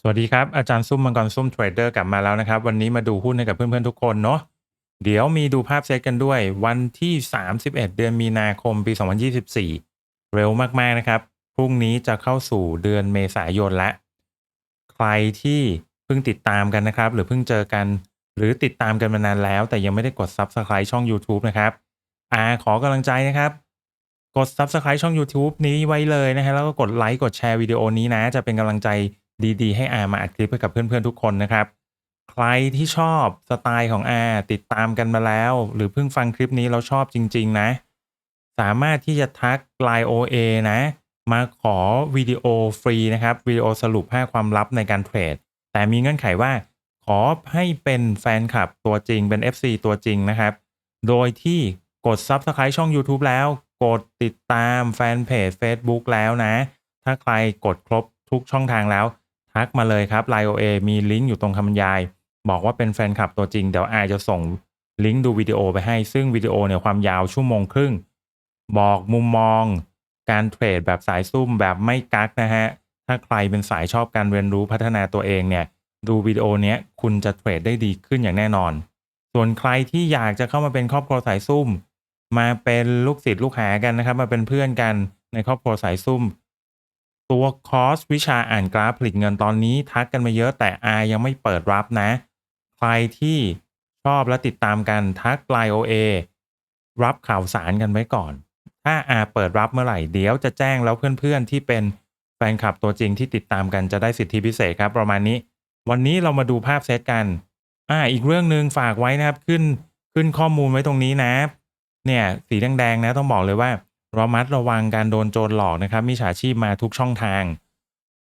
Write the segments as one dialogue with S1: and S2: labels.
S1: สวัสดีครับ อาจารย์ซุ่มมังกรซุ่มเทรดเดอร์กลับมาแล้วนะครับ วันนี้มาดูหุ้นให้กับเพื่อนๆทุกคนเนาะเดี๋ยวมีดูภาพเซตกันด้วย วันที่ 31 เดือนมีนาคมปี 2024 เร็วมากๆนะครับ พรุ่งนี้จะเข้าสู่เดือนเมษายนแล้วใครที่เพิ่งติดตามกันนะครับ หรือเพิ่งเจอกัน หรือติดตามกันมานานแล้ว แต่ยังไม่ได้กด Subscribe ช่อง YouTube นะครับอาขอกำลังใจนะครับกด Subscribe ช่อง YouTube นี้ไว้เลยนะฮะแล้วก็กดไลค์กดแชร์วิดีโอนี้นะ จะเป็นกำลังใจ ดีๆ ให้อามาอัดคลิปให้กับเพื่อนๆทุกคนนะครับ ใครที่ชอบสไตล์ของอาติดตามกันมาแล้ว หรือเพิ่งฟังคลิปนี้แล้วชอบจริง ๆ นะ สามารถที่จะทัก Line OA นะ มาขอวิดีโอฟรีนะครับวิดีโอสรุป 5 ความลับในการเทรด แต่มีเงื่อนไขว่า ขอให้เป็นแฟนคลับตัวจริงเป็น FC ตัวจริงนะครับ โดยที่กด Subscribe ช่อง YouTube แล้ว กดติดตามแฟนเพจ Facebook แล้วนะ ถ้าใครกดครบทุกช่องทางแล้ว ทักมาเลยครับ Line OA มีลิงก์อยู่ตรงคำบรรยาย บอกว่าเป็นแฟนคลับตัวจริง เดี๋ยวอาจะส่งลิงก์ดูวิดีโอไปให้ ซึ่งวิดีโอเนี่ยความยาวชั่วโมงครึ่ง บอกมุมมอง การเทรดแบบสายซุ่มแบบไม่กักนะฮะ ถ้าใครเป็นสายชอบการเรียนรู้พัฒนาตัวเองเนี่ย ดูวิดีโอเนี้ยคุณจะเทรดได้ดีขึ้นอย่างแน่นอน ส่วนใครที่อยากจะเข้ามาเป็นครอบครัวสายซุ่ม มาเป็นลูกศิษย์ลูกหากันนะครับ มาเป็นเพื่อนกันในครอบครัวสายซุ่ม ตัวคอร์สวิชาอ่านกราฟผลิตเงินตอนนี้ทักกันมาเยอะแต่อายังไม่เปิดรับนะ ใครที่ชอบและติดตามกันทักไลโอเอรับข่าวสารกันไว้ก่อน ถ้าอาเปิดรับเมื่อไหร่เดี๋ยวจะแจ้งแล้วเพื่อนๆที่เป็นแฟนคลับตัวจริงที่ติดตามกันจะได้สิทธิพิเศษครับ ประมาณนี้ วันนี้เรามาดูภาพเซตกัน อ่า อีกเรื่องหนึ่งฝากไว้นะครับ ขึ้นขึ้นข้อมูลไว้ตรงนี้นะ เนี่ย สีแดงๆนะต้องบอกเลยว่า ระมัดระวังการโดนโจรหลอกนะครับมีฉาชีพมาทุกช่องทาง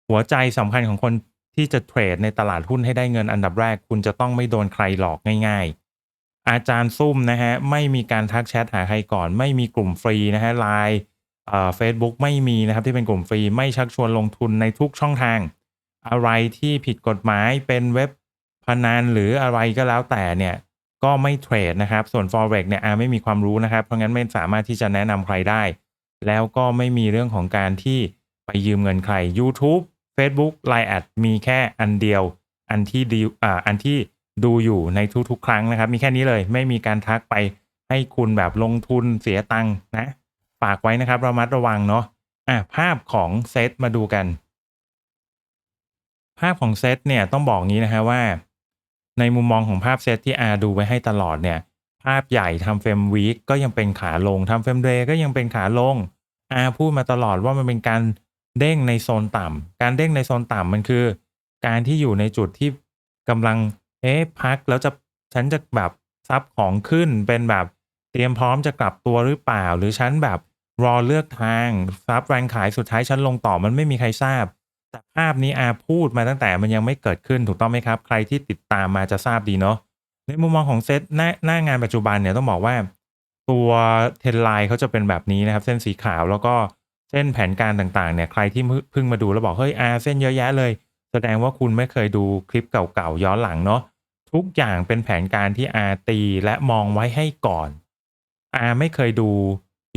S1: หัวใจสำคัญของคนที่จะเทรดในตลาดหุ้นให้ได้เงินอันดับแรก คุณจะต้องไม่โดนใครหลอกง่าย ๆ อาจารย์ซุ่มนะฮะไม่มีการทักแชทหาใครก่อน ไม่มีกลุ่มฟรีนะฮะไลน์เฟซบุ๊กไม่มีนะครับที่เป็นกลุ่มฟรีไม่ชักชวนลงทุนในทุกช่องทาง อะไรที่ผิดกฎหมายเป็นเว็บพนันหรืออะไรก็แล้วแต่เนี่ย ก็ไม่เทรดนะครับ ส่วน forex เนี่ยอาไม่มีความรู้นะครับ เพราะงั้นไม่สามารถที่จะแนะนำใครได้ แล้วก็ไม่มีเรื่องของการที่ไปยืมเงินใคร YouTube Facebook Line แอดมีแค่อันเดียว อันที่ดีอ่าอันที่ดูอยู่ในทุกๆ ครั้งนะครับ มีแค่นี้เลยไม่มีการทักไปให้คุณแบบลงทุนเสียตังค์นะฝากไว้นะครับระมัดระวังเนาะอะภาพของเซตมาดูกัน ภาพของเซตเนี่ยต้องบอกงี้นะฮะว่า ในมุมมองของภาพเซตที่อาดูไว้ให้ตลอดเนี่ย ภาพใหญ่ทำเฟรมวีคก็ยังเป็นขาลงทำเฟรมเดย์ก็ยังเป็นขาลงอาพูดมาตลอดว่ามันเป็นการเด้งในโซนต่ำการเด้งในโซนต่ำมันคือ การที่อยู่ในจุดที่กำลังเอ๊ะพักแล้วจะฉันจะแบบซับของขึ้นเป็นแบบเตรียมพร้อมจะกลับตัวหรือเปล่า หรือฉันแบบรอเลือกทางซับแรงขายสุดท้ายฉันลงต่อมันไม่มีใครทราบ แต่ภาพนี้อาพูดมาตั้งแต่มันยังไม่เกิดขึ้นถูกต้องไหมครับ ใครที่ติดตามมาจะทราบดีเนาะในมุมมองของเซตหน้าหน้างานปัจจุบันเนี่ยต้องบอกว่า ตัวเทนไลน์เขาจะเป็นแบบนี้นะครับ เส้นสีขาวแล้วก็เส้นแผนการต่างๆเนี่ยใครที่เพิ่งมาดูแล้วบอกเฮ้ยอาเส้นเยอะแยะเลย แสดงว่าคุณไม่เคยดูคลิปเก่าๆย้อนหลังเนาะทุกอย่างเป็นแผนการที่อาตีและมองไว้ให้ก่อนอาไม่เคยดู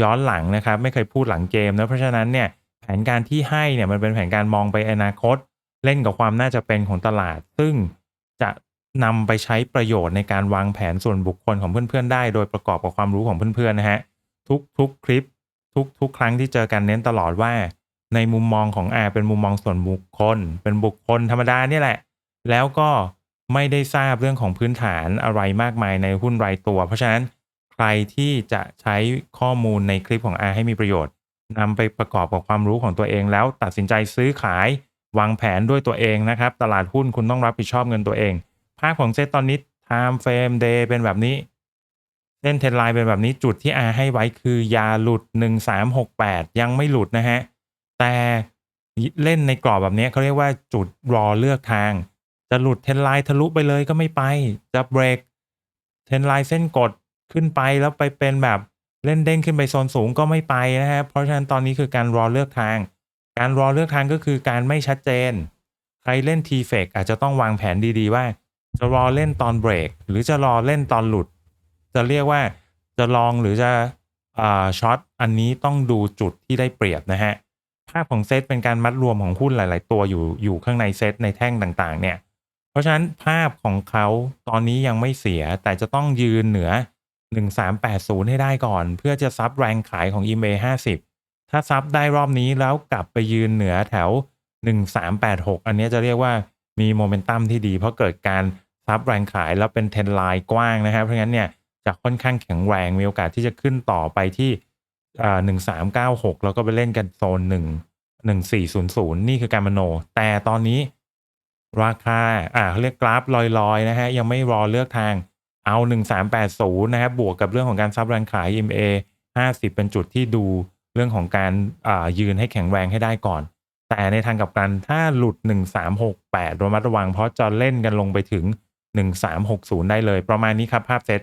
S1: ย้อนหลังนะครับ ไม่เคยพูดหลังเกมนะเพราะฉะนั้นเนี่ย นการที่ให้เนี่ยมันเป็นแผนการมองไปอนาคต เล่นกับความน่าจะเป็นของตลาด ซึ่งจะนำไปใช้ประโยชน์ในการวางแผนส่วนบุคคลของเพื่อนๆได้ โดยประกอบกับความรู้ของเพื่อนๆนะฮะทุกทุกคลิป ทุกทุกครั้งที่เจอกันเน้นตลอดว่า ในมุมมองของอาเป็นมุมมองส่วนบุคคล เป็นบุคคลธรรมดาเนี่ยแหละ แล้วก็ไม่ได้ทราบเรื่องของพื้นฐานอะไรมากมายในหุ้นรายตัว เพราะฉะนั้นใครที่จะใช้ข้อมูลในคลิปของอาให้มีประโยชน์ นำไปประกอบกับความรู้ของตัวเองแล้วตัดสินใจซื้อขายวางแผนด้วยตัวเองนะครับ ตลาดหุ้นคุณต้องรับผิดชอบเงินตัวเอง ภาพของเซตตอนนี้ time frame day เป็นแบบนี้เส้นเทรนไลน์เป็นแบบนี้จุดที่อาให้ไว้คือยาหลุด 1368 ยังไม่หลุดนะฮะ แต่เล่นในกรอบแบบนี้เขาเรียกว่าจุดรอเลือกทาง จะหลุดเทรนไลน์ทะลุไปเลยก็ไม่ไป จะเบรกเทรนไลน์เส้นกดขึ้นไปแล้วไปเป็นแบบ เล่นเด้งขึ้นไปโซนสูงก็ไม่ไปนะฮะเพราะฉะนั้นตอนนี้คือการรอเลือกทาง การรอเลือกทางก็คือการไม่ชัดเจน ใครเล่น t f เฟกอาจจะต้องวางแผนดีๆว่า จะรอเล่นตอนเบรก หรือจะรอเล่นตอนหลุด จะเรียกว่าจะลองหรือจะอ่าช็อตอันนี้ต้องดูจุดที่ได้เปรียบนะฮะภาพของเซตเป็นการมัดรวมของหุ้นหลาย ๆ ตัวอยู่อยู่ข้างในเซตในแท่งต่างๆ เนี่ย เพราะฉะนั้นภาพของเขาตอนนี้ยังไม่เสียแต่จะต้องยืนเหนือ 1380 ให้ได้ก่อน เพื่อจะซับแรงขายของ EMA 50 ถ้าซับได้รอบนี้แล้วกลับไปยืนเหนือแถว 1386 อันนี้จะเรียกว่ามีโมเมนตัมที่ดี เพราะเกิดการซับแรงขายแล้วเป็นเทนไลน์กว้างนะครับ เพราะงั้นเนี่ยจะค่อนข้างแข็งแรงมีโอกาสที่จะขึ้นต่อไปที่หนึ่งสามเก้าหกแล้วก็ไปเล่นกันโซนหนึ่งหนึ่งสี่ศูนย์ศูนย์นี่คือการมโน แต่ตอนนี้ราคาอ่าเขาเรียกกราฟลอยๆนะฮะยังไม่รอเลือกทาง เอา 1380 นะครับ บวกกับเรื่องของการซับแรงขาย EMA 50 เป็นจุดที่ดูเรื่องของการยืนให้แข็งแรงให้ได้ก่อน แต่ในทางกลับกันถ้าหลุด 1368 ระมัดระวังเพราะจะเล่นกันลงไปถึง 1360 ได้เลย ประมาณนี้ครับภาพเซต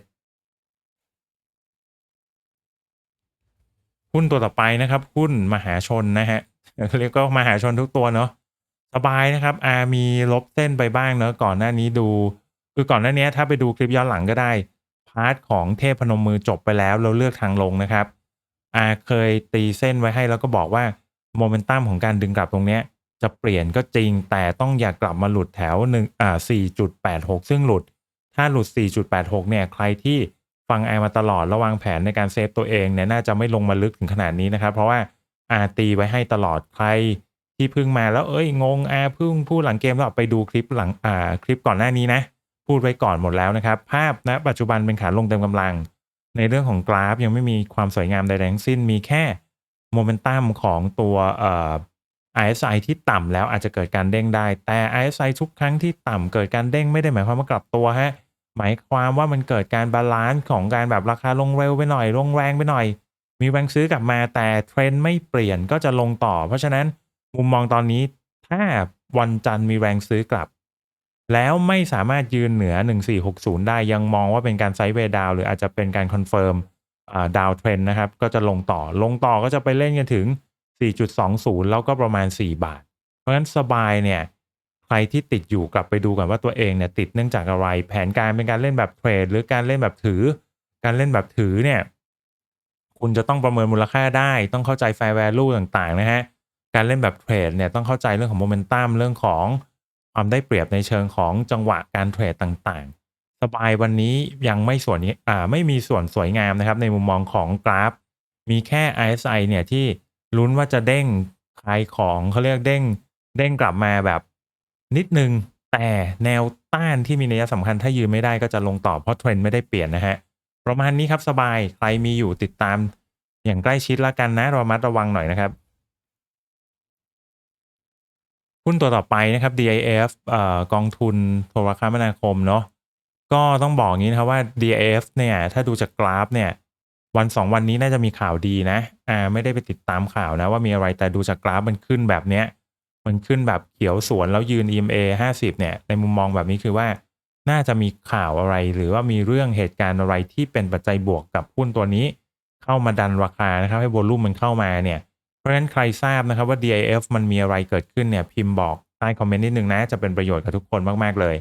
S1: หุ้นตัวต่อไปนะครับ หุ้นมหาชนนะฮะเรียกก็มหาชนทุกตัวเนาะสบายนะครับอามีลบเส้นไปบ้างเนาะก่อนหน้านี้ดู คือก่อนหน้านี้ถ้าไปดูคลิปย้อนหลังก็ได้ พาร์ทของเทพพนมมือจบไปแล้วเราเลือกทางลงนะครับอาเคยตีเส้นไว้ให้แล้วก็บอกว่าโมเมนตัมของการดึงกลับตรงเนี้ยจะเปลี่ยนก็จริงแต่ต้องอย่ากกลับมาหลุดแถวหนึ่งอ่า4.86 ซึ่งหลุด ถ้าหลุด 4.86 เนี่ยใครที่ฟังไอมาตลอดระวางแผนในการเซฟตัวเองเนี่ยน่าจะไม่ลงมาลึกถึงขนาดนี้นะครับ เพราะว่าอาตีไว้ให้ตลอดใครที่เพิ่งมาแล้วเอ้ยงงอาเพิ่งพูดหลังเกมแล้วไปดูคลิปหลังอ่าคลิปก่อนหน้านี้นะ พูดไว้ก่อนหมดแล้วนะครับ ภาพณนะปัจจุบันเป็นขาลงเต็มกำลัง ในเรื่องของกราฟยังไม่มีความสวยงามใดๆทั้งสิ้นมีแค่โมเมนตัมของตัวเอ่อ RSI ที่ต่ำแล้วอาจจะเกิดการเด้งได้ แต่ RSI ทุกครั้งที่ต่ำเกิดการเด้งไม่ได้หมายความว่ากลับตัวฮะหมายความว่ามันเกิดการบาลานซ์ของการแบบราคาลงเร็วไปหน่อย ลงแรงไปหน่อย มีแรงซื้อกลับมาแต่เทรนด์ไม่เปลี่ยนก็จะลงต่อ เพราะฉะนั้นมุมมองตอนนี้ถ้าวันจันทร์มีแรงซื้อกลับ แล้วไม่สามารถยืนเหนือ 1460 ได้ยังมองว่าเป็นการไซด์เวดาวหรืออาจจะเป็นการคอนเฟิร์มดาวเทรนนะครับ ก็จะลงต่อลงต่อก็จะไปเล่นกันถึง 4.20 แล้วก็ประมาณ 4 บาท เพราะฉะนั้นสบายเนี่ย ใครที่ติดอยู่กลับไปดูก่อนว่าตัวเองเนี่ยติดเนื่องจากอะไร แผนการเป็นการเล่นแบบเทรดหรือการเล่นแบบถือ การเล่นแบบถือเนี่ย คุณจะต้องประเมินมูลค่าได้ ต้องเข้าใจ fair value ต่างๆนะฮะการเล่นแบบเทรดเนี่ยต้องเข้าใจเรื่องของโมเมนตัมเรื่องของ ความได้เปรียบในเชิงของจังหวะการเทรดต่างๆ สบายวันนี้ยังไม่ส่วนนี้อ่าไม่มีส่วนสวยงามนะครับ ในมุมมองของกราฟ มีแค่ RSI เนี่ยที่ลุ้นว่าจะเด้งขายของเขาเรียกเด้ง เด้งกลับมาแบบนิดนึง แต่แนวต้านที่มีนัยสำคัญถ้ายืนไม่ได้ก็จะลงต่อเพราะเทรนด์ไม่ได้เปลี่ยนนะฮะประมาณนี้ครับสบายใครมีอยู่ติดตามอย่างใกล้ชิดละกันนะระมัดระวังหน่อยนะครับ หุ้นตัวต่อไปนะครับ DIF อกองทุนโทรคมนาคมเนาะก็ต้องบอกงี้นะครับว่า DIF เนี่ย ถ้าดูจากกราฟเนี่ย วันสองวันนี้น่าจะมีข่าวดีนะอ่าไม่ได้ไปติดตามข่าวนะว่ามีอะไรแต่ดูจากกราฟมันขึ้นแบบเนี้ยมันขึ้นแบบเขียวสวนแล้วยืน EMA 50 เนี่ย ในมุมมองแบบนี้คือว่าน่าจะมีข่าวอะไรหรือว่ามีเรื่องเหตุการณ์อะไรที่เป็นปัจจัยบวกกับหุ้นตัวนี้ เข้ามาดันราคานะครับ ให้โวลุ่มมันเข้ามาเนี่ย ราะฉะนั้นใครทราบนะครับว่า DIF มันมีอะไรเกิดขึ้นเนี่ยพิมพ์บอกใต้คอมเมนต์นิดนึงนะ จะเป็นประโยชน์กับทุกคนมาก ๆ เลย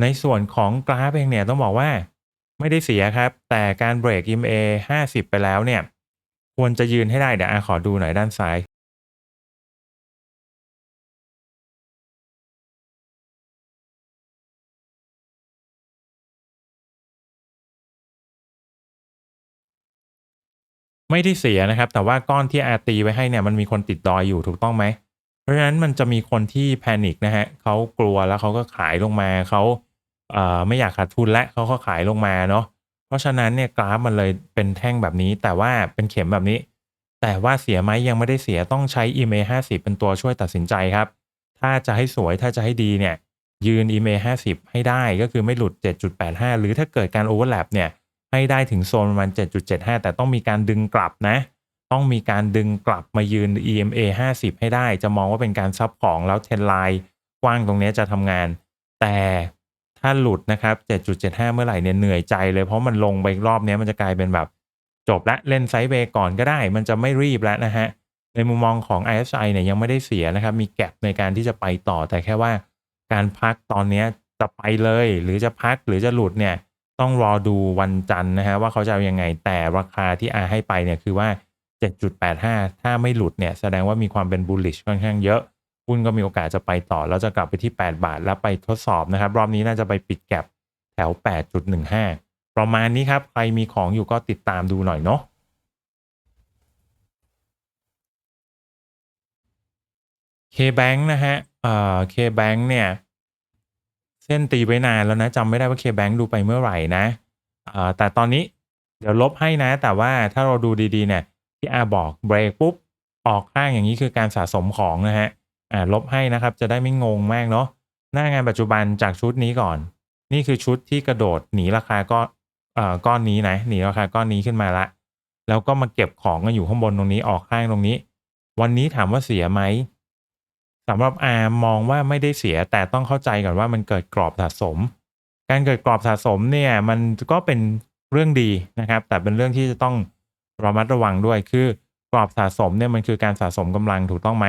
S1: ในส่วนของกราฟเองเนี่ยต้องบอกว่าไม่ได้เสียครับ แต่การเบรก EMA 50 ไปแล้วเนี่ย ควรจะยืนให้ได้เดี๋ยวขอดูหน่อยด้านซ้าย ไม่ได้เสียนะครับ แต่ว่าก้อนที่อาตีไว้ให้เนี่ยมันมีคนติดดอยอยู่ถูกต้องไหม เพราะฉะนั้นมันจะมีคนที่แพนิคนะฮะเขากลัวแล้วเขาก็ขายลงมาเขาเอ่อไม่อยากขาดทุนและเขาก็ขายลงมาเนาะเพราะฉะนั้นเนี่ยกราฟมันเลยเป็นแท่งแบบนี้ แต่ว่าเป็นเข็มแบบนี้ แต่ว่าเสียไหมยังไม่ได้เสียต้องใช้ EMA 50 เป็นตัวช่วยตัดสินใจครับ ถ้าจะให้สวยถ้าจะให้ดีเนี่ยยืน EMA 50 ให้ได้ก็คือไม่หลุด 7.85 หรือถ้าเกิดการโอเวอร์แลปเนี่ย ให้ได้ถึงโซนประมาณ 7.75 แต่ต้องมีการดึงกลับนะ ต้องมีการดึงกลับมายืน EMA 50 ให้ได้ จะมองว่าเป็นการซับของแล้วเทนไลน์กว้างตรงนี้จะทำงาน แต่ถ้าหลุดนะครับ 7.75 เมื่อไหร่เนี่ยเหนื่อยใจเลยเพราะมันลงไปรอบนี้มันจะกลายเป็นแบบ จบและเล่นไซด์เวย์ก่อนก็ได้ มันจะไม่รีบแล้วนะฮะ ในมุมมองของ ISI เนี่ยยังไม่ได้เสียนะครับ มีแกลบในการที่จะไปต่อแต่แค่ว่า การพักตอนนี้จะไปเลย หรือจะพักหรือจะหลุดเนี่ย ต้องรอดูวันจันทร์นะฮะว่าเขาจะเอายังไง แต่ราคาที่อาให้ไปเนี่ยคือว่า 7.85 ถ้าไม่หลุดเนี่ยแสดงว่ามีความเป็น bullish ค่อนข้างเยอะหุ้นก็มีโอกาสจะไปต่อ แล้วจะกลับไปที่ 8 บาท แล้วไปทดสอบนะครับ รอบนี้น่าจะไปปิดแก็บแถว 8.15 ประมาณนี้ครับ ใครมีของอยู่ก็ติดตามดูหน่อยเนาะ K-Bank นะฮะเอ่อ K-Bank เนี่ย เส้นตีไว้นานแล้วนะจำไม่ได้ว่า K-Bank ดูไปเมื่อไหร่นะเอ่อแต่ตอนนี้เดี๋ยวลบให้นะ แต่ว่าถ้าเราดูดีๆเนี่ยที่อาบอกเบรกปุ๊บออกข้างอย่างนี้คือการสะสมของนะฮะอ่าลบให้นะครับจะได้ไม่งงมากเนาะหน้างานปัจจุบันจากชุดนี้ก่อน นี่คือชุดที่กระโดดหนีราคาก็เอ่อก้อนนี้นะหนีราคาก้อนนี้ขึ้นมาละ แล้วก็มาเก็บของกันอยู่ข้างบนตรงนี้ออกข้างตรงนี้ วันนี้ถามว่าเสียไหม สำหรับอาร์มมองว่าไม่ได้เสียแต่ต้องเข้าใจก่อนว่ามันเกิดกรอบสะสม การเกิดกรอบสะสมเนี่ยมันก็เป็นเรื่องดีนะครับ แต่เป็นเรื่องที่จะต้องระมัดระวังด้วยคือกรอบสะสมเนี่ยมันคือการสะสมกำลังถูกต้องไหม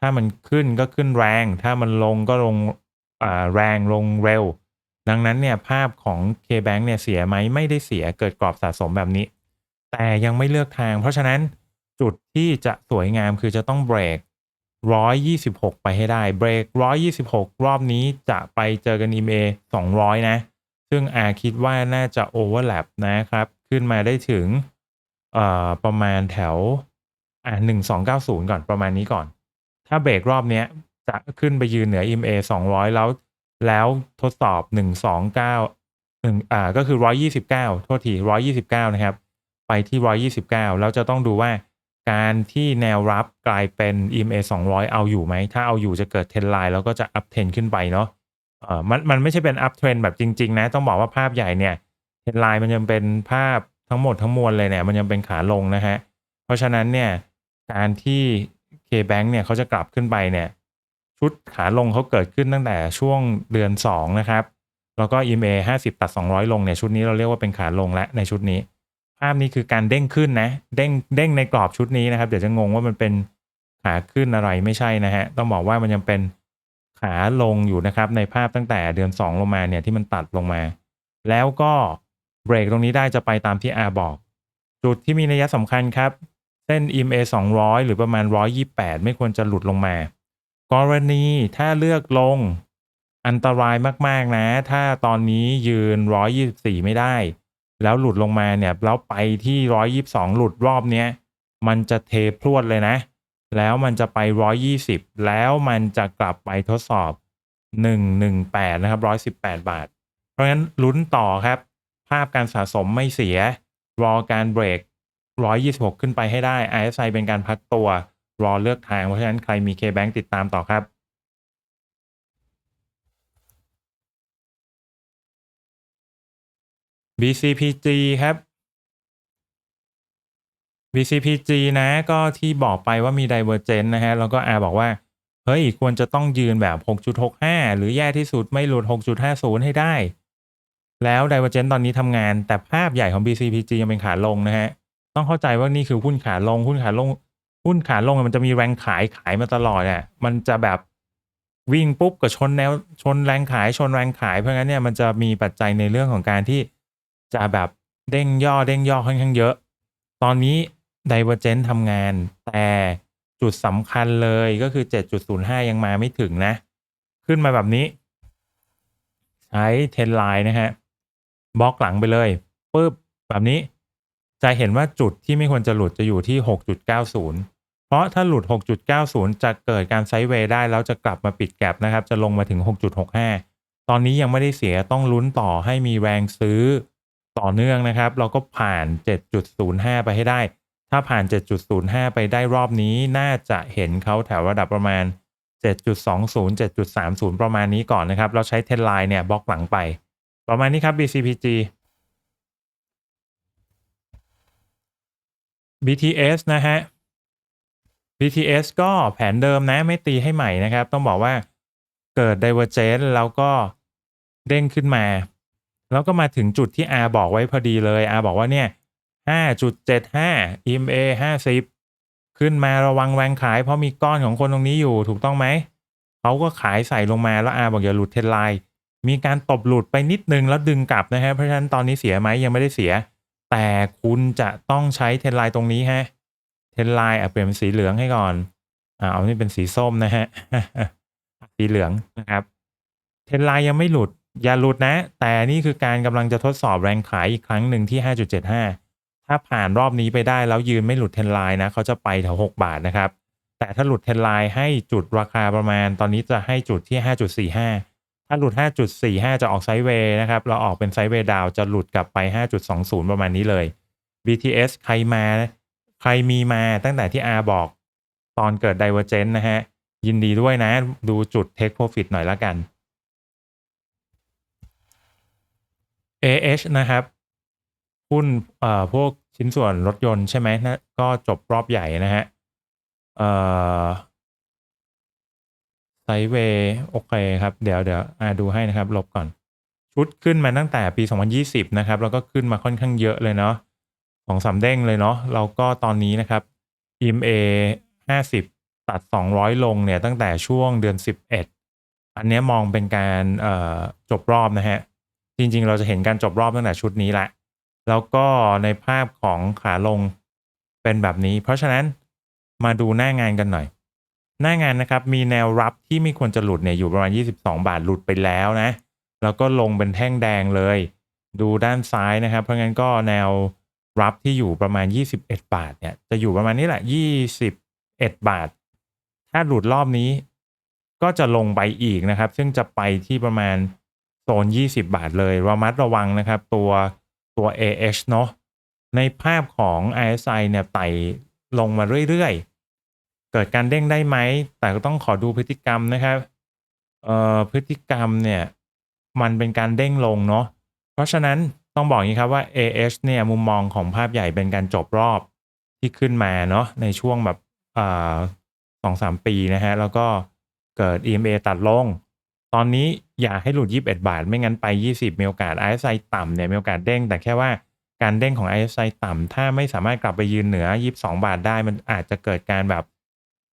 S1: ถ้ามันขึ้นก็ขึ้นแรง ถ้ามันลงก็ลงแรงลงเร็ว ดังนั้นเนี่ยภาพของ K-Bank เนี่ยเสียไหมไม่ได้เสียเกิดกรอบสะสมแบบนี้ แต่ยังไม่เลือกทาง เพราะฉะนั้นจุดที่จะสวยงามคือจะต้องเบรก 126 ไปให้ได้เบรก 126 รอบนี้จะไปเจอกัน EMA 200 นะ ซึ่งอาคิดว่าน่าจะโอเวอร์แลปนะครับ ขึ้นมาได้ถึงเอ่อประมาณแถวอ่า1290 ก่อนประมาณนี้ก่อน ถ้าเบรกรอบนี้จะขึ้นไปยืนเหนือ EMA 200 แล้ว แล้วทดสอบ 129 1อ่าก็คือ 129 โทษที 129 นะครับ ไปที่ 129 แล้วจะต้องดูว่า การที่แนวรับกลายเป็น EMA 200 เอาอยู่ไหม ถ้าเอาอยู่จะเกิดเทรนไลน์แล้วก็จะอัพเทรนขึ้นไปเนาะเออมันมันไม่ใช่เป็นอัพเทรนแบบจริง ๆ นะ ต้องบอกว่าภาพใหญ่เนี่ยเทรนไลน์มันยังเป็นภาพทั้งหมดทั้งมวลเลยเนี่ยมันยังเป็นขาลงนะฮะ เพราะฉะนั้นเนี่ยการที่ K-Bank เนี่ยเขาจะกลับขึ้นไปเนี่ยชุดขาลงเขาเกิดขึ้นตั้งแต่ช่วงเดือน 2 นะครับ แล้วก็ EMA 50 ตัด 200 ลงเนี่ยชุดนี้เราเรียกว่าเป็นขาลงและในชุดนี้ ภาพนี้คือการเด้งขึ้นนะ เด้งเด้งในกรอบชุดนี้นะครับ เดี๋ยวจะงงว่ามันเป็นขาขึ้นอะไรไม่ใช่นะฮะ ต้องบอกว่ามันยังเป็นขาลงอยู่นะครับ ในภาพตั้งแต่เดือน 2 ลงมาเนี่ยที่มันตัดลงมา แล้วก็เบรกตรงนี้ได้จะไปตามที่อาบอก จุดที่มีนัยสำคัญครับ เส้น EMA 200 หรือประมาณ 128 ไม่ควรจะหลุดลงมา กรณีถ้าเลือกลงอันตรายมาก ๆ นะ ถ้าตอนนี้ยืน 124 ไม่ได้ แล้วหลุดลงมาเนี่ยแล้วไปที่122หลุดรอบเนี้ยมันจะเทพรวดเลยนะ แล้วมันจะไป120แล้วมันจะกลับไปทดสอบ118นะครับ118บาท เพราะฉะนั้นลุ้นต่อครับ ภาพการสะสมไม่เสีย รอการเบรก126ขึ้นไปให้ได้ RSI เป็นการพักตัว รอเลือกทาง เพราะฉะนั้นใครมี K-Bank ติดตามต่อครับ BCPG ครับ BCPG นะก็ที่บอกไปว่ามี Divergence นะฮะ แล้วก็ R บอกว่า เฮ้ย ควรจะต้องยืนแบบ 6.65 หรือแย่ที่สุดไม่หลุด 6.50 ให้ได้ แล้ว Divergence ตอนนี้ทำงาน แต่ภาพใหญ่ของ BCPG ยังเป็นขาลงนะฮะ ต้องเข้าใจว่านี่คือหุ้นขาลง หุ้นขาลง หุ้นขาลงมันจะมีแรงขายขายมาตลอดอะมันจะแบบวิ่งปุ๊บก็ชนแนวชนแรงขายชนแรงขายเพราะงั้นเนี่ยมันจะมีปัจจัยในเรื่องของการที่ จะแบบเด้งย่อเด้งย่อค่อนข้างเยอะ ตอนนี้ Divergence ทำงาน แต่จุดสำคัญเลยก็คือ 7.05 ยังมาไม่ถึงนะ ขึ้นมาแบบนี้ ใช้เทนไลน์นะฮะบล็อกหลังไปเลยปุ๊บแบบนี้ จะเห็นว่าจุดที่ไม่ควรจะหลุดจะอยู่ที่ 6.90 เพราะถ้าหลุด 6.90 จะเกิดการไซด์เวย์ได้ แล้วจะกลับมาปิดแก็บนะครับ จะลงมาถึง 6.65 ตอนนี้ยังไม่ได้เสียต้องลุ้นต่อให้มีแรงซื้อ ต่อเนื่องนะครับ เราก็ผ่าน 7.05 ไปให้ได้ ถ้าผ่าน 7.05 ไปได้รอบนี้น่าจะเห็นเขาแถวระดับประมาณ 7.20 7.30 ประมาณนี้ก่อนนะครับ เราใช้เทนไลน์เนี่ยบล็อกหลังไป ประมาณนี้ครับ BCPG BTS นะฮะ BTS ก็แผนเดิมนะไม่ตีให้ใหม่นะครับ ต้องบอกว่าเกิด Divergence แล้วก็เด้งขึ้นมา แล้วก็มาถึงจุดที่ R บอกไว้พอดีเลย R บอกว่าเนี่ย 5.75 EMA 50 ขึ้นมาระวังแรงขายเพราะมีก้อนของคนตรงนี้อยู่ถูกต้องไหม เขาก็ขายใส่ลงมาแล้ว R บอกอย่าหลุดเทรนไลน์ มีการตบหลุดไปนิดนึงแล้วดึงกลับนะฮะ เพราะฉะนั้นตอนนี้เสียไหมยังไม่ได้เสีย แต่คุณจะต้องใช้เทรนไลน์ตรงนี้ฮะ เทนไลน์อะเปลี่ยนเป็นสีเหลืองให้ก่อน อ่าเอานี่เป็นสีส้มนะฮะ สีเหลืองนะครับ เทนไลน์ยังไม่หลุด อย่าหลุดนะ แต่นี่คือการกำลังจะทดสอบแรงขายอีกครั้งหนึ่งที่ 5.75 ถ้าผ่านรอบนี้ไปได้แล้วยืนไม่หลุดเทนไลน์นะเขาจะไปแถว6บาทนะครับ แต่ถ้าหลุดเทนไลน์ให้จุดราคาประมาณ ตอนนี้จะให้จุดที่ 5.45 ถ้าหลุด 5.45 จะออกไซด์เวย์นะครับ เราออกเป็นไซด์เวย์ดาวจะหลุดกลับไป 5.20 ประมาณนี้เลย BTS ใครมา ใครมีมาตั้งแต่ที่ R บอก ตอนเกิด Divergence นะฮะยินดีด้วยนะ ดูจุด Take Profit หน่อยละกัน AH นะครับหุ้นเอ่อพวกชิ้นส่วนรถยนต์ใช่ไหมนะก็จบรอบใหญ่นะฮะเอ่อไซเวย์โอเคครับ เดี๋ยวเดี๋ยวอ่าดูให้นะครับ ลบก่อน ชุดขึ้นมาตั้งแต่ปี 2020 นะครับ แล้วก็ขึ้นมาค่อนข้างเยอะเลยเนาะสองสามเด้งเลยเนาะแล้วก็ตอนนี้นะครับ EMA 50 ตัด 200 ลงเนี่ยตั้งแต่ช่วงเดือน 11 อันนี้มองเป็นการเอ่อจบรอบนะฮะ จริง ๆ เราจะเห็นการจบรอบตั้งแต่ชุดนี้แหละ แล้วก็ในภาพของขาลงเป็นแบบนี้ เพราะฉะนั้นมาดูหน้างานกันหน่อย หน้างานนะครับมีแนวรับที่ไม่ควรจะหลุดเนี่ยอยู่ประมาณ 22 บาทหลุดไปแล้วนะ แล้วก็ลงเป็นแท่งแดงเลย ดูด้านซ้ายนะครับ เพราะงั้นก็แนวรับที่อยู่ประมาณ 21 บาทเนี่ยจะอยู่ประมาณนี้แหละ 21 บาท ถ้าหลุดรอบนี้ก็จะลงไปอีกนะครับ ซึ่งจะไปที่ประมาณ โซน 20 บาทเลยระมัดระวังนะครับ ตัวตัว AH เนาะในภาพของ RSI เนี่ยไต่ลงมาเรื่อยๆ เกิดการเด้งได้ไหม แต่ก็ต้องขอดูพฤติกรรมนะครับเอ่อพฤติกรรมเนี่ยมันเป็นการเด้งลงเนาะเพราะฉะนั้นต้องบอกอย่างนี้ครับว่า AH เนี่ยมุมมองของภาพใหญ่เป็นการจบรอบที่ขึ้นมาเนาะในช่วงแบบอ่าสองสามปีนะฮะแล้วก็เกิด EMA ตัดลง ตอนนี้ อย่าให้หลุด 21 บาท ไม่งั้นไป 20 มีโอกาส RSI ต่ำเนี่ยมีโอกาสเด้ง แต่แค่ว่าการเด้งของ RSI ต่ำ ถ้าไม่สามารถกลับไปยืนเหนือ 22 บาทได้ มันอาจจะเกิดการแบบ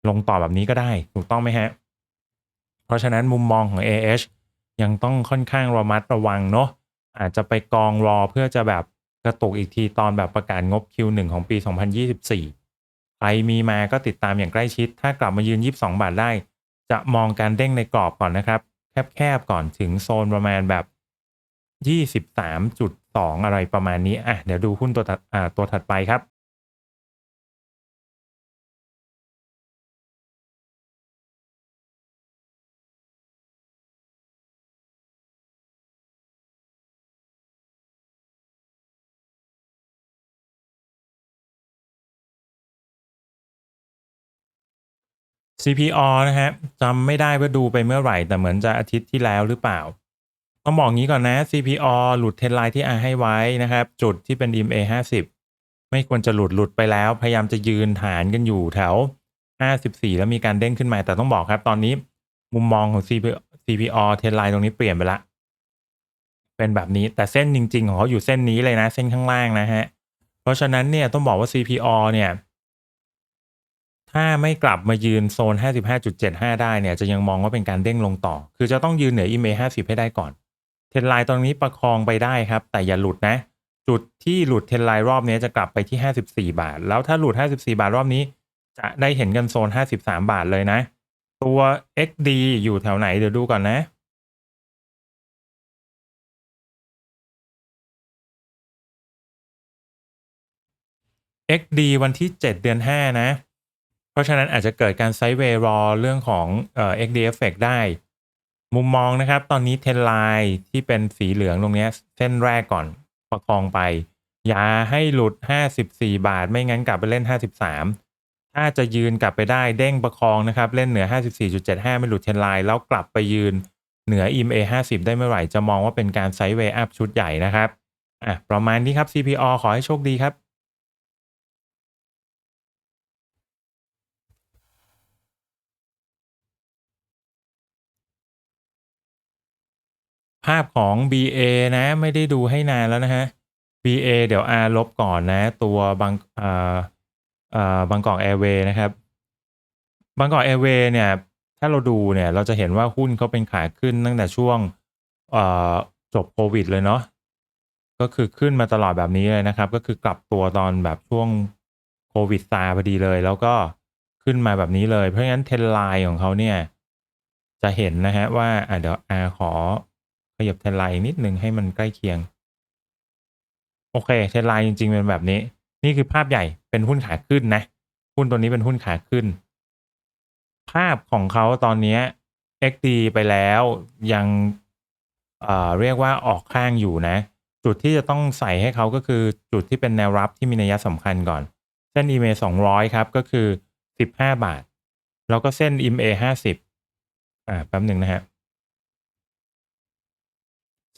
S1: ลงต่อแบบนี้ก็ได้ ถูกต้องไหมฮะ เพราะฉะนั้นมุมมองของ AH ยังต้องค่อนข้างระมัดระวังเนาะอาจจะไปกองรอเพื่อจะแบบกระตุกอีกทีตอนแบบประกาศงบ Q1 ของปี 2024 ใครมีมาก็ติดตามอย่างใกล้ชิด ถ้ากลับมายืน 22 บาทได้ จะมองการเด้งในกรอบก่อนนะครับ แคบๆก่อนถึงโซนประมาณแบบ23.2อะไรประมาณนี้อะเดี๋ยวดูหุ้นตัวถัดตัวถัดไปครับ CPO นะฮะจำไม่ได้ว่าดูไปเมื่อไหร่ แต่เหมือนจะอาทิตย์ที่แล้วหรือเปล่า ต้องบอกงี้ก่อนนะ CPO หลุดเทนไลน์ที่อาให้ไว้นะครับ จุดที่เป็น EMA 50 ไม่ควรจะหลุดหลุดไปแล้ว พยายามจะยืนฐานกันอยู่แถว 54 แล้วมีการเด้งขึ้นมา แต่ต้องบอกครับตอนนี้มุมมองของ CPO เทนไลน์ตรงนี้เปลี่ยนไปละ เป็นแบบนี้แต่เส้นจริง ๆ ของเขาอยู่เส้นนี้เลยนะ เส้นข้างล่างนะฮะเพราะฉะนั้นเนี่ยต้องบอกว่า CPO เนี่ย ถ้าไม่กลับมายืนโซน 55.75 ได้เนี่ยจะยังมองว่าเป็นการเด้งลงต่อ คือจะต้องยืนเหนือ EMA 50 ให้ได้ก่อน เทนไลน์ตรงนี้ประคองไปได้ครับ แต่อย่าหลุดนะ จุดที่หลุดเทนไลน์รอบนี้จะกลับไปที่ 54 บาท แล้วถ้าหลุด 54 บาทรอบนี้ จะได้เห็นกันโซน 53 บาทเลยนะ ตัว XD อยู่แถวไหนเดี๋ยวดูก่อนนะ XD วันที่ 7 เดือน 5 นะ ราะฉะนั้นอาจจะเกิดการไซด์เวย์รอเรื่องของเอ่อ XD effect ได้ มุมมองนะครับ ตอนนี้เทนไลน์ที่เป็นสีเหลืองตรงนี้เส้นแรกก่อนประคองไป อย่าให้หลุด 54 บาท ไม่งั้นกลับไปเล่น 53 ถ้าจะยืนกลับไปได้เด้งประคองนะครับ เล่นเหนือ 54.75 ไม่หลุดเทนไลน์แล้วกลับไปยืนเหนือ EMA 50 ได้เมื่อไหร่จะมองว่าเป็นการไซด์เวย์อัพชุดใหญ่นะครับอะประมาณนี้ครับ CPO ขอให้โชคดีครับาพของ BA นะ ไม่ได้ดูให้นานแล้วนะฮะ BA เดี๋ยว R ลบก่อนนะ ตัวบางอ่าอ่าบางกอกแอร์เวย์นะครับบางกอกแอร์เวย์เนี่ย ถ้าเราดูเนี่ยเราจะเห็นว่าหุ้นเขาเป็นขาขึ้นตั้งแต่ช่วงเอ่อจบโควิดเลยเนาะก็คือขึ้นมาตลอดแบบนี้เลยนะครับ ก็คือกลับตัวตอนแบบช่วงโควิดซาพอดีเลย แล้วก็ขึ้นมาแบบนี้เลย เพราะฉะนั้นเทรนไลน์ของเขาเนี่ย จะเห็นนะฮะว่าอะเดี๋ยวอาขอ ขยับเทนไลน์นิดนึงให้มันใกล้เคียง โอเคเทนไลน์จริงๆเป็นแบบนี้ นี่คือภาพใหญ่เป็นหุ้นขาขึ้นนะ หุ้นตัวนี้เป็นหุ้นขาขึ้น ภาพของเขาตอนนี้ XD ไปแล้วยังเเรียกว่าออกข้างอยู่นะ จุดที่จะต้องใส่ให้เขาก็คือจุดที่เป็นแนวรับที่มีนัยสำคัญก่อน เส้น EMA 200 ครับ ก็คือ 15 บาท แล้วก็เส้น EMA 50อ่าแป๊บหนึ่งนะฮะ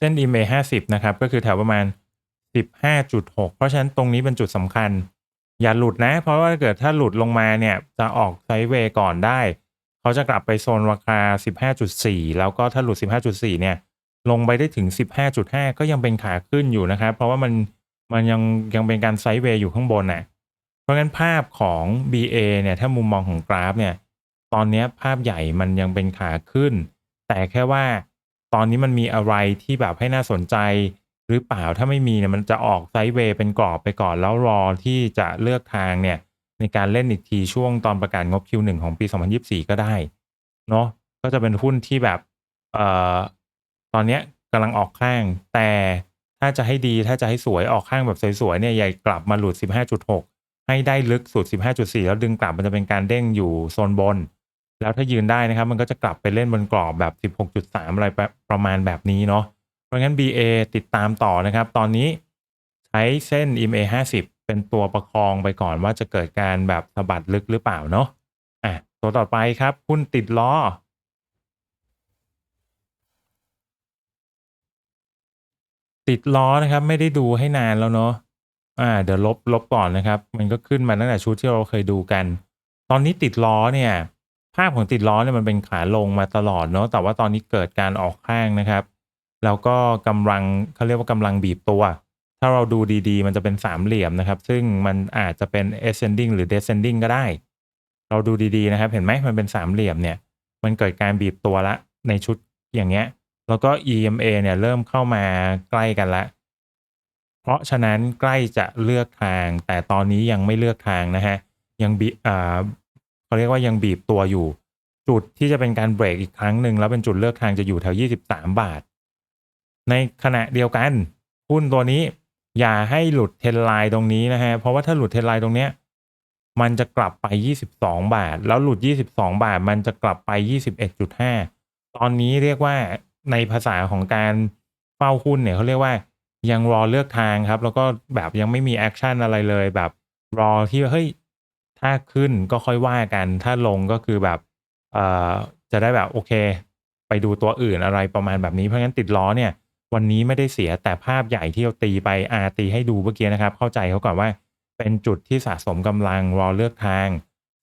S1: เส้น EMA 50 นะครับ ก็คือแถวประมาณ 15.6 เพราะฉะนั้นตรงนี้เป็นจุดสำคัญ อย่าหลุดนะ เพราะว่าถ้าเกิดถ้าหลุดลงมาเนี่ย จะออกไซด์เวย์ก่อนได้ เขาจะกลับไปโซนราคา 15.4 แล้วก็ถ้าหลุด 15.4 เนี่ย ลงไปได้ถึง 15.5 ก็ยังเป็นขาขึ้นอยู่นะครับ เพราะว่ามันมันยังยังเป็นการไซด์เวย์อยู่ข้างบนน่ะ เพราะงั้นภาพของ BA เนี่ย ถ้ามุมมองของกราฟเนี่ย ตอนนี้ภาพใหญ่มันยังเป็นขาขึ้น แต่แค่ว่า ตอนนี้มันมีอะไรที่แบบให้น่าสนใจหรือเปล่าถ้าไม่มีเนี่ยมันจะออกไซด์เวย์เป็นกรอบไปก่อนแล้วรอที่จะเลือกทางเนี่ยในการเล่นอีกทีช่วงตอนประกาศงบ Q1 ของปี 2024 ก็ได้เนาะก็จะเป็นหุ้นที่แบบเอ่อตอนเนี้ยกำลังออกข้าง แต่ถ้าจะให้ดีถ้าจะให้สวยออกข้างแบบสวยๆเนี่ยใหญ่กลับมาหลุด 15.6 ให้ได้ลึกสุด 15.4 แล้วดึงกลับมันจะเป็นการเด้งอยู่โซนบน แล้วถ้ายืนได้นะครับ มันก็จะกลับไปเล่นบนกรอบแบบ 16.3 อะไรประมาณแบบนี้เนาะเพราะงั้น BA ติดตามต่อนะครับ ตอนนี้ใช้เส้น EMA 50 เป็นตัวประคองไปก่อนว่าจะเกิดการแบบสะบัดลึกหรือเปล่าเนาะอะตัวต่อไปครับหุ้นติดล้อติดล้อนะครับไม่ได้ดูให้นานแล้วเนาะอ่าเดี๋ยวลบลบก่อนนะครับ มันก็ขึ้นมาตั้งแต่ชุดที่เราเคยดูกัน ตอนนี้ติดล้อเนี่ย ภาพของติดล้อเนี่ยมันเป็นขาลงมาตลอดเนาะแต่ว่าตอนนี้เกิดการออกข้างนะครับ แล้วก็กำลังเขาเรียกว่ากำลังบีบตัว ถ้าเราดูดีๆ มันจะเป็นสามเหลี่ยมนะครับ ซึ่งมันอาจจะเป็น ascending หรือ descending ก็ได้ เราดูดีๆนะครับ เห็นไหมมันเป็นสามเหลี่ยมเนี่ย มันเกิดการบีบตัวละในชุดอย่างเงี้ย แล้วก็ EMA เนี่ยเริ่มเข้ามาใกล้กันละเพราะฉะนั้นใกล้จะเลือกทาง แต่ตอนนี้ยังไม่เลือกทางนะฮะยังบีอ่า เขาเรียกว่ายังบีบตัวอยู่ จุดที่จะเป็นการเบรกอีกครั้งหนึ่งแล้วเป็นจุดเลือกทางจะอยู่แถว 23 บาท ในขณะเดียวกันหุ้นตัวนี้อย่าให้หลุดเทนไลน์ตรงนี้นะฮะเพราะว่าถ้าหลุดเทนไลน์ตรงเนี้ยมันจะกลับไป 22 บาท แล้วหลุด 22 บาท มันจะกลับไป 21.5 ตอนนี้เรียกว่าในภาษาของการเฝ้าหุ้นเนี่ยเขาเรียกว่ายังรอเลือกทางครับ แล้วก็แบบยังไม่มีแอคชั่นอะไรเลยแบบรอที่เฮ้ย ถ้าขึ้นก็ค่อยว่ากัน ถ้าลงก็คือแบบเอ่อจะได้แบบโอเค ไปดูตัวอื่นอะไรประมาณแบบนี้ เพราะงั้นติดล้อเนี่ย วันนี้ไม่ได้เสียแต่ภาพใหญ่ที่เราตีไปอาตีให้ดูเมื่อกี้นะครับ เข้าใจเขาก่อนว่า เป็นจุดที่สะสมกำลังรอเลือกทาง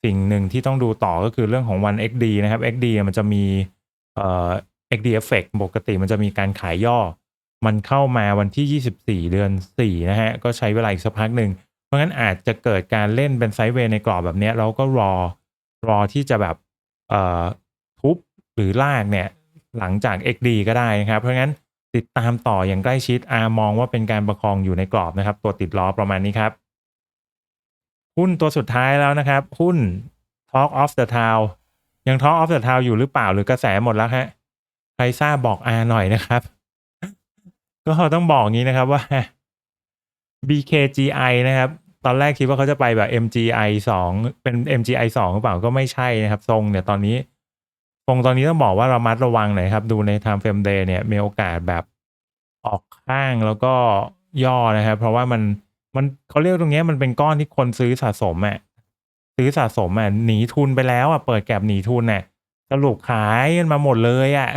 S1: สิ่งหนึ่งที่ต้องดูต่อก็คือเรื่องของวัน XD นะครับ XD มันจะมีเอ่อ XD effect ปกติมันจะมีการขายย่อ มันเข้ามาวันที่ 24 เดือน 4 นะฮะ ก็ใช้เวลาอีกสักพักหนึ่ง เพราะงั้นอาจจะเกิดการเล่นเป็นไซด์เวย์ในกรอบแบบนี้ยแล้วก็รอรอที่จะแบบเอ่อทุบหรือลากเนี่ย หลังจาก XD ก็ได้นะครับ เพราะงั้นติดตามต่ออย่างใกล้ชิดอามองว่าเป็นการประคองอยู่ในกรอบนะครับ ตัวติดล้อประมาณนี้ครับ หุ้นตัวสุดท้ายแล้วนะครับ หุ้น Talk of the Town ยัง Talk of the Town อยู่หรือเปล่าหรือกระแสหมดแล้วฮะใครทราบบอกอาหน่อยนะครับ ก็ต้องบอกงี้นะครับว่า BKGI นะครับ ตอนแรกคิดว่าเขาจะไปแบบ MGI 2เป็น MGI 2หรือเปล่าก็ไม่ใช่นะครับ ทรงเนี่ยตอนนี้ทรงตอนนี้ต้องบอกว่าเรามัดระวังหน่อยครับ ดูใน time frame day เนี่ย มีโอกาสแบบออกข้างแล้วก็ย่อนะครับ เพราะว่ามันมันเขาเรียกตรงนี้มันเป็นก้อนที่คนซื้อสะสมอะซื้อสะสมอะหนีทุนไปแล้วอะเปิดแก็บหนีทุนเนี่ยสรุปขายกันมาหมดเลยอะ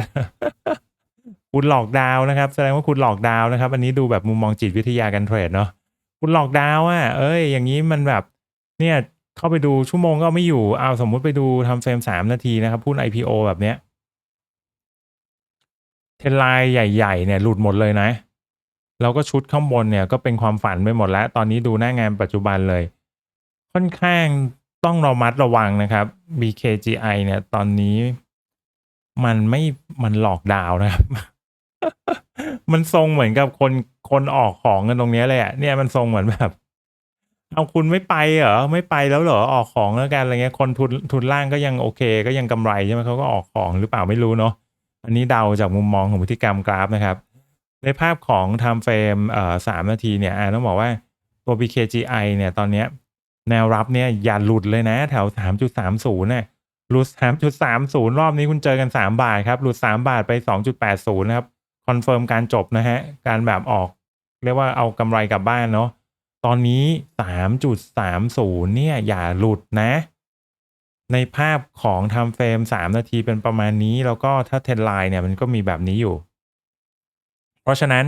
S1: คุณหลอกดาวนะครับ แสดงว่าคุณหลอกดาวนะครับ อันนี้ดูแบบมุมมองจิตวิทยาการเทรดเนาะคุณหลอกดาวอะเอ้ย อย่างนี้มันแบบ เนี่ยเข้าไปดูชั่วโมงก็ไม่อยู่เอาสมมุติไปดูทำเฟรมสามนาทีนะครับหุ้น IPO แบบเนี้ยเทนไลน์ใหญ่ๆเนี่ยหลุดหมดเลยนะ แล้วก็ชุดข้างบนเนี่ยก็เป็นความฝันไปหมดแล้ว ตอนนี้ดูหน้างานปัจจุบันเลย ค่อนข้างต้องระมัดระวังนะครับ BKGI เนี่ยตอนนี้มันไม่มันหลอกดาวนะครับ มันทรงเหมือนกับคนคนออกของกันตรงเนี้ยเลยอะเนี่ยมันทรงเหมือนแบบ เอาคุณไม่ไปเหรอไม่ไปแล้วเหรอออกของแล้วกันอะไรเงี้ย คนทุนทุนล่างก็ยังโอเค ก็ยังกำไรใช่ไหมเขาก็ออกของหรือเปล่าไม่รู้เนาะอันนี้เดาจากมุมมองของพฤติกรรมกราฟนะครับ ในภาพของ time frame เอ่อสามนาทีเนี่ยอ่าต้องบอกว่าตัว BKGI เนี่ยตอนเนี้ยแนวรับเนี่ยอย่าหลุดเลยนะ แถว 3.30เนี่ยหลุด 3.30 รอบนี้คุณเจอกัน 3 บาทครับ หลุด 3 บาทไป 2.80 นะครับ อนเฟิร์มการจบนะฮะ การแบบออก เรียกว่าเอากำไรกลับบ้านเนาะตอนนี้ 3.30 เนี่ย อย่าหลุดนะ ในภาพของ time frame 3นาทีเป็นประมาณนี้ แล้วก็ถ้าเทรนไลน์เนี่ยมันก็มีแบบนี้อยู่ เพราะฉะนั้น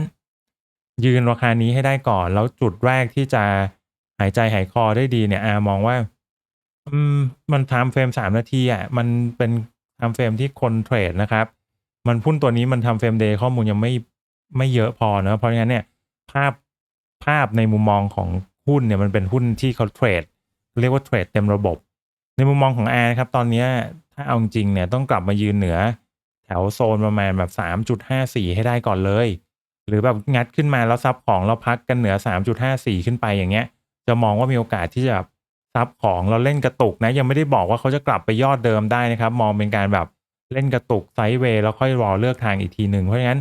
S1: ยืนราคานี้ให้ได้ก่อน แล้วจุดแรกที่จะหายใจหายคอได้ดีเนี่ยอามองว่า อืม มันทม์เฟรมสามนาทีอะ มันเป็นทม์เฟรมที่คนเทรดนะครับ มันพุ่นตัวนี้มันทำเฟรมเดย์ข้อมูลยังไม่ไม่เยอะพอเนอะเพราะงั้นเนี่ย ภาพภาพในมุมมองของหุ้นเนี่ยมันเป็นหุ้นที่เขาเทรดเรียกว่าเทรดเต็มระบบ ในมุมมองของแอร์ครับ ตอนนี้ถ้าเอาจริงเนี่ยต้องกลับมายืนเหนือ แถวโซนประมาณแบบ 3.54 ให้ได้ก่อนเลย หรือแบบงัดขึ้นมาแล้วซับของเราพักกันเหนือ 3.54 ขึ้นไปอย่างเงี้ย จะมองว่ามีโอกาสที่จะซับของเราเล่นกระตุกนะ ยังไม่ได้บอกว่าเขาจะกลับไปยอดเดิมได้นะครับ มองเป็นการแบบ เล่นกระตุกไซด์เวย์แล้วค่อยรอเลือกทางอีกทีหนึ่งเพราะฉะนั้น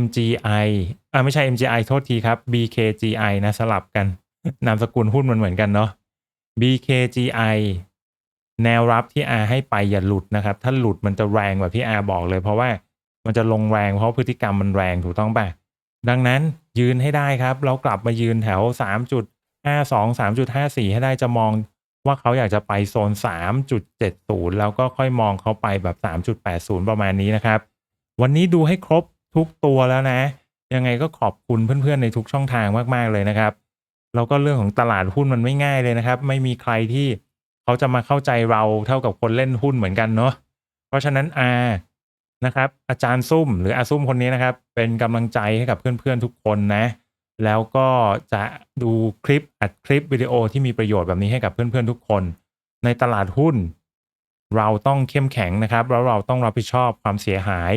S1: MGI อ่าไม่ใช่ MGI โทษทีครับ BKGI นะสลับกัน นามสกุลหุ้นมันเหมือนกันเนาะ BKGI แนวรับที่ R ให้ไปอย่าหลุดนะครับ ถ้าหลุดมันจะแรงกว่าที่ R บอกเลย เพราะว่ามันจะลงแรงเพราะพฤติกรรมมันแรงถูกต้องป่ะ ดังนั้นยืนให้ได้ครับ เรากลับมายืนแถว 3.52 3.54 ให้ได้จะมอง ว่าเขาอยากจะไปโซน 3.70 แล้วก็ค่อยมองเขาไปแบบ 3.80 ประมาณนี้นะครับ วันนี้ดูให้ครบทุกตัวแล้วนะ ยังไงก็ขอบคุณเพื่อนๆในทุกช่องทางมากๆเลยนะครับ แล้วก็เรื่องของตลาดหุ้นมันไม่ง่ายเลยนะครับ ไม่มีใครที่เขาจะมาเข้าใจเราเท่ากับคนเล่นหุ้นเหมือนกันเนาะ เพราะฉะนั้นอานะครับอาจารย์ซุ่มหรืออาซุ่มคนนี้นะครับ เป็นกำลังใจให้กับเพื่อนๆทุกคนนะ แล้วก็จะดูคลิปอัดคลิปวิดีโอที่มีประโยชน์แบบนี้ให้กับเพื่อนๆทุกคน ในตลาดหุ้น เราต้องเข้มแข็งนะครับ แล้วเราต้องรับผิดชอบความเสียหาย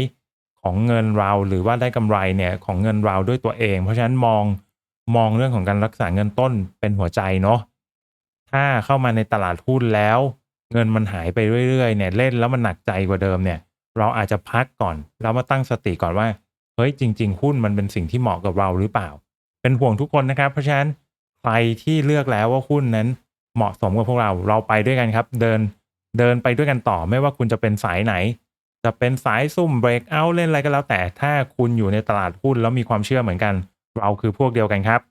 S1: ของเงินเราหรือว่าได้กำไรเนี่ยของเงินเราด้วยตัวเอง เพราะฉะนั้นมองมองเรื่องของการรักษาเงินต้นเป็นหัวใจเนาะถ้าเข้ามาในตลาดหุ้นแล้ว เงินมันหายไปเรื่อยๆเนี่ยเล่นแล้วมันหนักใจกว่าเดิมเนี่ย เราอาจจะพักก่อนแล้วมาตั้งสติก่อนว่าเฮ้ยจริง ๆ หุ้นมันเป็นสิ่งที่เหมาะกับเราหรือเปล่า เป็นห่วงทุกคนนะครับ เพราะฉะนั้นใครที่เลือกแล้วว่าหุ้นนั้นเหมาะสมกับพวกเราเราไปด้วยกันครับ เดินเดินไปด้วยกันต่อไม่ว่าคุณจะเป็นสายไหน จะเป็นสายซุ่มเบรกเอาเล่นอะไรก็แล้ว แต่ถ้าคุณอยู่ในตลาดหุ้นแล้วมีความเชื่อเหมือนกัน เราคือพวกเดียวกันครับ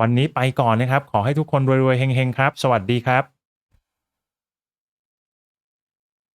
S1: วันนี้ไปก่อนนะครับ ขอให้ทุกคนรวยๆเฮงๆครับ สวัสดีครับ